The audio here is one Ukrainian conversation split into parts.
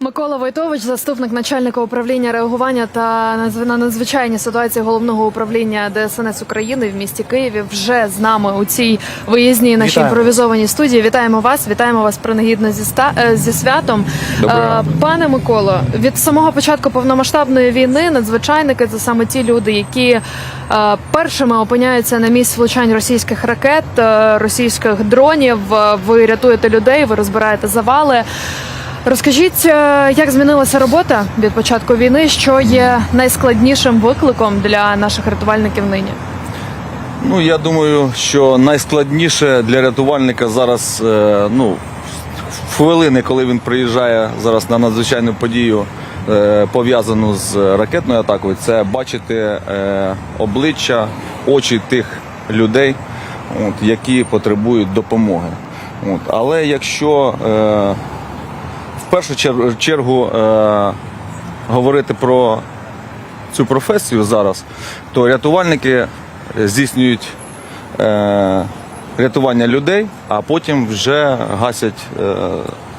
Микола Войтович, заступник начальника управління реагування та на надзвичайні ситуації головного управління ДСНС України в місті Києві, вже з нами у цій виїзній нашій Вітаємо. імпровізованій студії. Вітаємо вас! Вітаємо вас принагідно зі ста е, зі святом. Доброго Е. Пане Миколо, від самого початку повномасштабної війни надзвичайники це саме ті люди, які е, першими опиняються на місці влучань російських ракет, е, російських дронів. Ви рятуєте людей, ви розбираєте завали. Розкажіть, е, як змінилася робота від початку війни, що є найскладнішим викликом для наших рятувальників нині? Ну я думаю, що найскладніше для рятувальника зараз, е, ну, в хвилини, коли він приїжджає зараз на надзвичайну подію, е, пов'язану з ракетною атакою, це бачити обличчя, очі тих людей, які потребують допомоги. От. Але якщо в першу чер- чергу е, говорити про цю професію зараз, то рятувальники здійснюють е, рятування людей, а потім вже гасять е,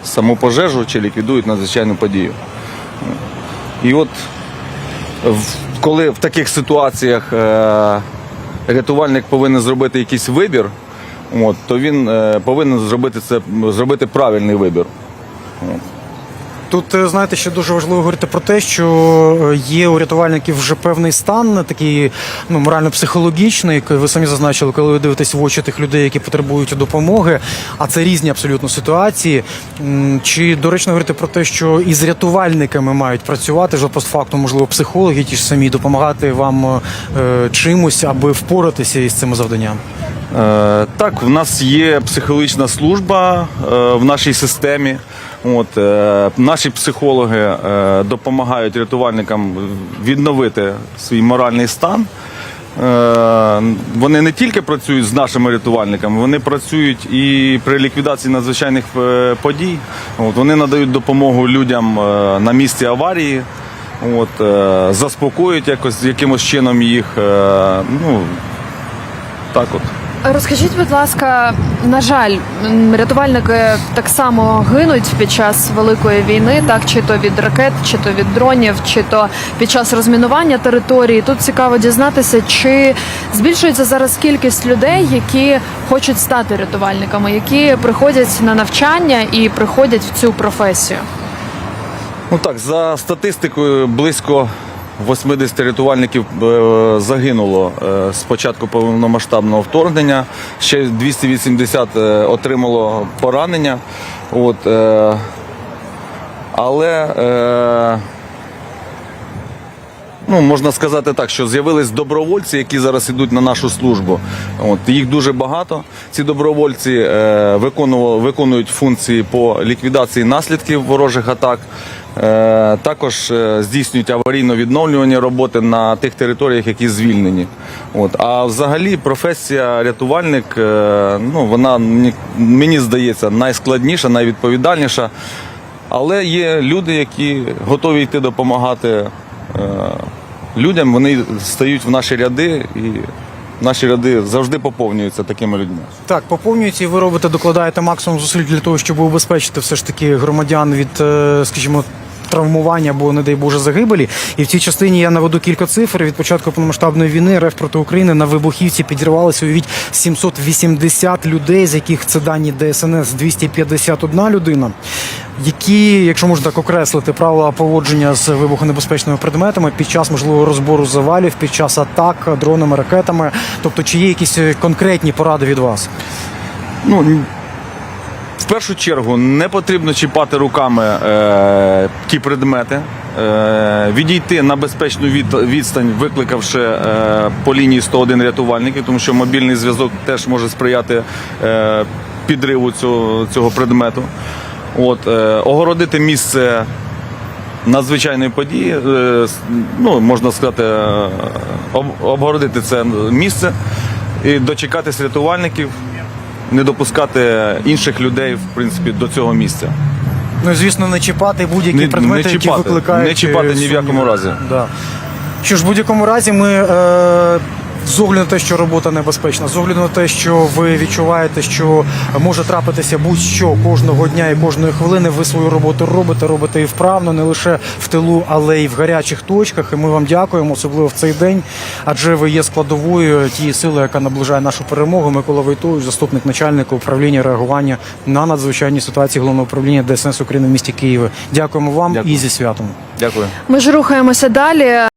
саму пожежу чи ліквідують надзвичайну подію. І от коли в таких ситуаціях е, рятувальник повинен зробити якийсь вибір, от, то він е, повинен зробити це зробити правильний вибір. Тут е, знаєте, що дуже важливо говорити про те, що е, є у рятувальників вже певний стан, такий ну морально-психологічний, який ви самі зазначили, коли ви дивитесь в очі тих людей, які потребують допомоги. А це різні абсолютно ситуації. Чи доречно говорити про те, що із рятувальниками мають працювати вже постфактум, можливо, психологи ті ж самі допомагати вам е, чимось, аби впоратися із цими завданнями? Е, Так, в нас є психологічна служба е, в нашій системі. От, е, наші психологи е, допомагають рятувальникам відновити свій моральний стан. Е, Вони не тільки працюють з нашими рятувальниками, вони працюють і при ліквідації надзвичайних е, подій. От, вони надають допомогу людям е, на місці аварії. От, е, заспокоюють якось якимось чином їх. е, Ну, так от. Розкажіть, будь ласка, на жаль, рятувальники так само гинуть під час великої війни, так чи то від ракет, чи то від дронів, чи то під час розмінування території. Тут цікаво дізнатися, чи збільшується зараз кількість людей, які хочуть стати рятувальниками, які приходять на навчання і приходять в цю професію. Ну так, за статистикою, близько 80 рятувальників е, загинуло е, з початку повномасштабного вторгнення. Ще 280 е, отримало поранення. От, але ну, можна сказати так, що з'явились добровольці, які зараз йдуть на нашу службу. От, їх дуже багато. Ці добровольці виконують функції по ліквідації наслідків ворожих атак. Е, також е, здійснюють аварійно-відновлювані роботи на тих територіях, які звільнені. От. А взагалі професія рятувальник, е, ну, вона мені- здається найскладніша, найвідповідальніша. Але є люди, які готові йти допомагати людям. Вони стають в наші ряди, і наші ряди завжди поповнюються такими людьми. Так, поповнюється, і ви робите, докладаєте максимум зусиль для того, щоб убезпечити все ж таки громадян від, скажімо. Травмування або, не дай Боже, загибелі. І в цій частині я наведу кілька цифр. Від початку повномасштабної війни РФ проти України на вибухівці підірвалися уявіть 780 людей, з яких це дані ДСНС 251 людина. Які, якщо можна так окреслити, правила поводження з вибухонебезпечними предметами під час можливого розбору завалів, під час атак дронами, ракетами. Тобто, чи є якісь е, конкретні поради від вас? Ну, першу чергу не потрібно чіпати руками е, ті предмети, е, відійти на безпечну від, відстань, викликавши е, по лінії 101 рятувальників, тому що мобільний зв'язок теж може сприяти е, підриву цього, цього предмету. От, е, огородити місце надзвичайної події, е, ну, можна сказати, е, об- обгородити це місце і дочекатись рятувальників, не допускати інших людей в принципі, до цього місця. Ну, і, звісно, не чіпати будь-які Не- предмети, не які викликають. не чіпати е, ні в якому разі. Да. Що ж, в будь-якому разі ми. Е... з огляду на те, що робота небезпечна, з огляду на те, що ви відчуваєте, що може трапитися будь-що кожного дня і кожної хвилини. Ви свою роботу робите, робите і вправно, не лише в тилу, але й в гарячих точках. І ми вам дякуємо, особливо в цей день, адже ви є складовою тієї сили, яка наближає нашу перемогу. Микола Войтович, заступник начальника управління реагування на надзвичайні ситуації головного управління ДСНС України в місті Києві. Дякуємо вам Дякую. і зі святом. Дякую. Ми ж рухаємося далі.